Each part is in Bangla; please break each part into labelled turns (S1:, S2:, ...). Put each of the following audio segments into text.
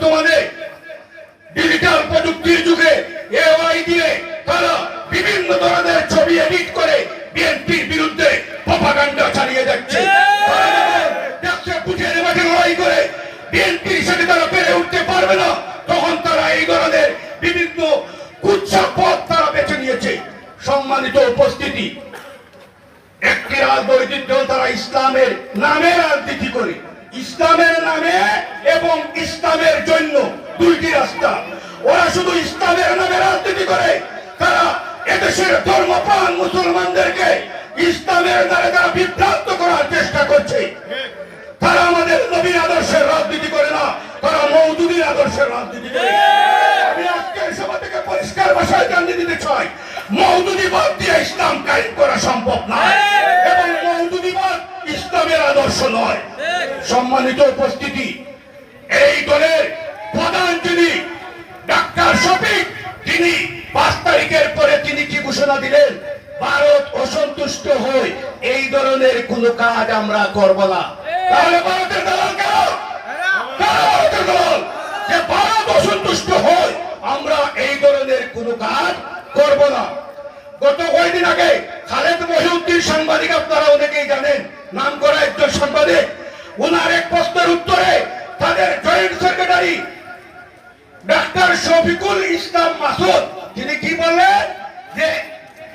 S1: বর্তমানে ডিজিটাল প্রযুক্তির যুগে এআই দিয়ে তারা বিভিন্ন ধরনের ছবি এডিট করে বিএনপির বিরুদ্ধে প্রপাগান্ডা চালিয়ে যাচ্ছে। তারা যখন দেখছে বুঝে মাঠে লড়াই করে। বিএনপির সাথে তারা পেরে উঠতে পারবে না। তখন তারা এই ধরনের বিভিন্ন কুচ্ছা পথ তারা বেছে নিয়েছে। সম্মানিত উপস্থিতি একটি রাজনৈতিক দল তারা ইসলামের নামে রাজনীতি করে। ইসলামের নামে এবং ইসলামের জন্য দুইটি রাস্তা। ওরা শুধু ইসলামের নামে রাজনীতি করে। তারা এদেশের ধর্মপ্রাণ মুসলমানদেরকে ইসলামের নামে তারা বিভ্রান্ত করার চেষ্টা করছে। তারা আমাদের নবীর আদর্শের রাজনীতি করে না। তারা মৌদুদির আদর্শের রাজনীতি করে। আমি আজকের সভা থেকে পরিষ্কার ভাষায় জানিয়ে দিতে চাই মৌদুদিবাদ দিয়ে ইসলাম কায়েম করা সম্ভব নয়। এবং মৌদুদিবাদ ইসলামের আদর্শ নয়। সম্মানিত উপস্থিতি। এই দলের প্রধান যিনি, ডাক্তার শফিক, তিনি পাঁচ তারিখের পরে তিনি কি ঘোষণা দিলেন? ভারত অসন্তুষ্ট হয়ে এই ধরনের কোন কাজ আমরা করব না। তাহলে ভারত অসন্তুষ্ট হয় আমরা এই ধরনের কোন কাজ করব না। গত কয়েকদিন আগে খালেদ মহিউদ্দিন সাংবাদিক, আপনারা অনেকেই জানেন নাম করা একজন সাংবাদিক ওনার এক প্রশ্নের উত্তরে তাদের জয়েন্ট সেক্রেটারি ডাক্তার শফিকুল ইসলাম মাসুদ, তিনি কি বললেন? যে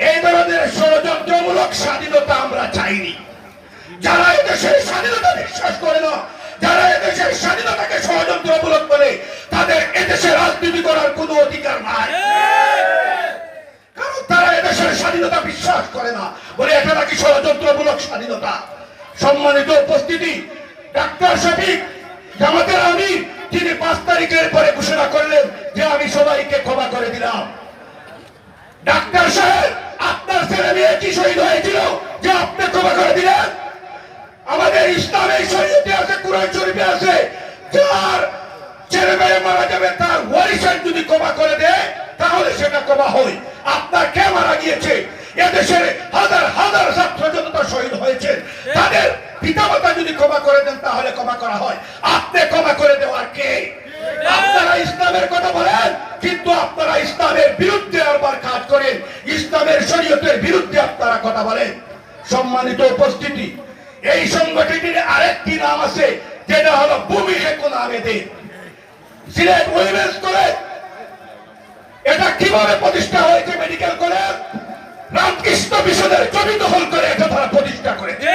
S1: এই ধরনের ষড়যন্ত্রমূলক স্বাধীনতা আমরা চাইনি। যারা এদেশের স্বাধীনতা বিশ্বাস করে না, যারা এদেশের স্বাধীনতাকে ষড়যন্ত্রমূলক বলে, তাদের এদেশে রাজনীতি করার কোনো অধিকার নাই। কারণ তারা এদেশের স্বাধীনতা বিশ্বাস করে না। বলে এটা নাকি ষড়যন্ত্রমূলক স্বাধীনতা? সম্মানিত উপস্থিতি ডাক্তার শফিক জামাতের আমি তিনি পাঁচ তারিখের পরে ঘোষণা করলেন যে আমি সবাইকে ক্ষমা করে দিলাম। ডাক্তার সাহেব, আপনার ছেলে মেয়ে কি শহীদ হয়েছিল যে আপনি ক্ষমা করে দিলেন? আমাদের ইসলামের শরীয়তে আছে কুরাই শরীফে আছে, যার ছেলে মেয়ে মারা যাবে তার ওয়ারিসান যদি ক্ষমা করে দেয় তাহলে সেটা ক্ষমা হয় আপনার কে মারা গিয়েছে এদেশের হাজার হাজার ছাত্র জনতা শহীদ হয়েছে তাদের পিতামাতা যদি ক্ষমা তাহলে ক্ষমা করা হয়। আপনি ক্ষমা করে দেওয়ার কে? আপনারা ইসলামের কথা বলেন কিন্তু আপনারা ইসলামের বিরুদ্ধে আবার কাজ করেন। ইসলামের শরীয়তের বিরুদ্ধে আপনারা কথা বলেন। সম্মানিত উপস্থিতি এই সংগঠনটির আরেকটি নাম আছে যেটা হলো ভূমি কোন আবেদে সিলেট উইমেন্স কলেজ। এটা কীভাবে প্রতিষ্ঠা হয়েছে মেডিকেল কলেজ রামকৃষ্ণ মিশনের জমি দখল করে এটা তারা প্রতিষ্ঠা করেছে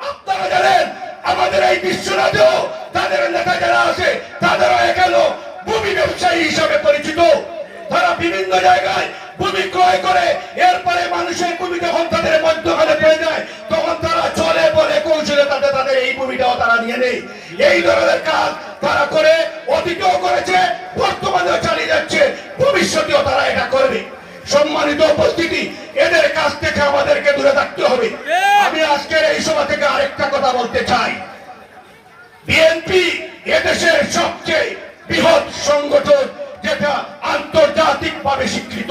S1: আপনারা জানেন আমাদের এই বিশ্বরাজেও তাদের যারা আছে তাদেরও এখানে ভূমি ব্যবসায়ী হিসাবে পরিচিত। তারা বিভিন্ন জায়গায় ভূমি ক্রয় করে এরপরে মানুষের ভূমি যখন তাদের মধ্যখানে পেয়ে যায় তখন তারা চলে বলে কৌশলে তাদের তাদের এই ভূমিটাও তারা নিয়ে নেই। এই ধরনের কাজ তারা করে অতীতেও করেছে বর্তমানেও চালিয়ে যাচ্ছে ভবিষ্যতেও তারা এটা করবে। সম্মানিত উপস্থিতি এদের কাছ থেকে আমাদেরকে দূরে থাকতে হবে। আমি আজকের এই সভা থেকে আরেকটা কথা বলতে চাই। বিএনপি এদেশের সবচেয়ে বৃহৎ সংগঠন যেটা আন্তর্জাতিক ভাবে স্বীকৃত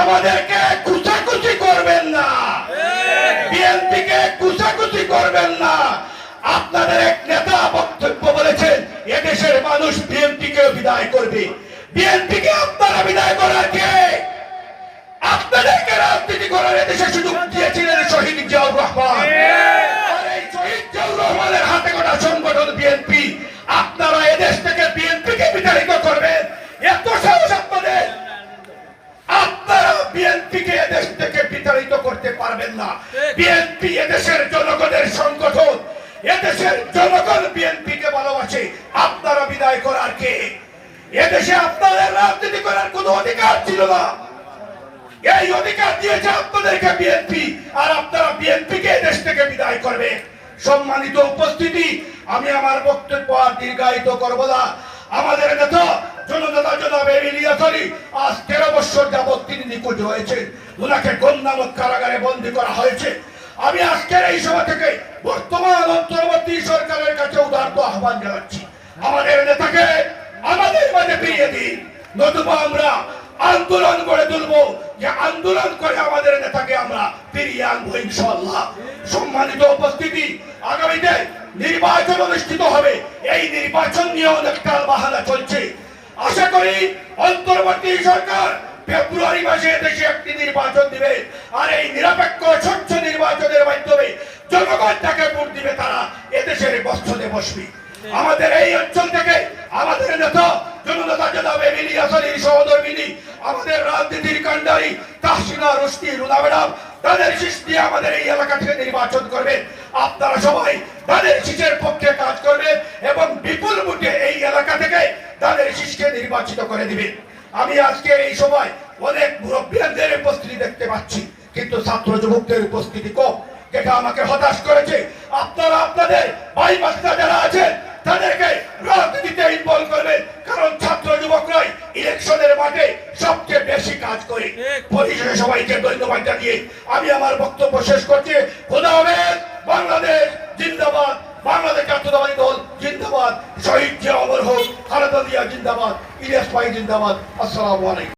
S1: আমাদেরকে কুচাকুচি করবেন না। বিএনপি কে কুচাকুচি করবেন না। আপনাদের এক নেতা বক্তব্য বলেছেন এদেশের মানুষ বিএনপি কে বিদায় করবে। বিএনপি কে আপনারা বিদায় করার কে? আপনাদেরকে রাজনীতি করার এদেশে সুযোগ দিয়েছিলেন শহীদ জিয়াউর রহমান। বিএনপি, আপনারা এদেশ থেকে বিএনপি কে বিতাড়িত করবেন। এত সাহস আপনাদের। আপনারা বিএনপি কে এদেশ থেকে বিতাড়িত করতে পারবেন না। বিএনপি এদেশের জনগণের সংগঠন। এদেশের জনগণ বিএনপি কে ভালোবাসে। আপনারা বিদায় করার কে? এদেশে আপনাদের রাজনীতি করার কোনো অধিকার ছিল না। এই অধিকার দিয়েছে আপনাদেরকে বিএনপি। আর আপনারা বিএনপি কে দেশ থেকে বিদায় করবে। সম্মানিত উপস্থিতি আমি আমার বক্তব্য আর দীর্ঘায়িত করব না। আমাদের নেতা জননেতা জনাব ইলিয়াস আলী আজ তেরো বছর যাবৎ তিনি নিখোঁজ হয়েছেন ওনাকে গন্যামত কারাগারে বন্দী করা হয়েছে। আমি আজকের এই সভা থেকে বর্তমান অন্তর্বর্তী সরকারের কাছে উদার্ত আহ্বান জানাচ্ছি। আমাদের নেতাকে আমাদের মাঝে ফিরিয়ে দিন। নতুবা আমরা আন্দোলন করে তুলবো। যে আন্দোলন করে আমাদের নেতাকে আমরা ফিরিয়ে আনব ইনশাল্লাহ সম্মানিত উপস্থিতি নির্বাচন অনুষ্ঠিত হবে। এই নির্বাচন নিয়ে অনেক টাল বাহানা চলছে। আশা করি অন্তর্বর্তী সরকার ফেব্রুয়ারি মাসে দেশে একটি নির্বাচন দিবে। আর এই নিরপেক্ষ, স্বচ্ছ নির্বাচনের মাধ্যমে জনগণ তাকে ভোট দিবে, তারা এদেশের বস্ত্রে বসবে। আমাদের এই অঞ্চল থেকে আমাদের নেতা, জননেতা জনাব এমিলি হাসানের সহধর্মিনী, আমাদের রাজনীতির কান্ডারি তাহসিনা রুশদি রুনা ম্যাডাম তাদের শীষ দিয়ে আমাদের এই এলাকা থেকে নির্বাচন করবেন। আপনারা সবাই তাদের শীষের পক্ষে কাজ করবে এবং বিপুল ভোটে এই এলাকা থেকে তাদের শীষকে নির্বাচিত করে দিবে আমি আজকে এই সময় অনেক মুরব্বীদের উপস্থিতি দেখতে পাচ্ছি, কিন্তু ছাত্র যুবকদের উপস্থিতি কম। যেটা আমাকে হতাশ করেছে আমি আমার বক্তব্য শেষ করছি। খোদা হবে বাংলাদেশ জিন্দাবাদ। বাংলাদেশ জাতীয়তাবাদী দল জিন্দাবাদ। শহীদ জিয়া অমর হোক, খালেদা জিয়া জিন্দাবাদ, ইলিয়াস ভাই জিন্দাবাদ। আসসালামু আলাইকুম।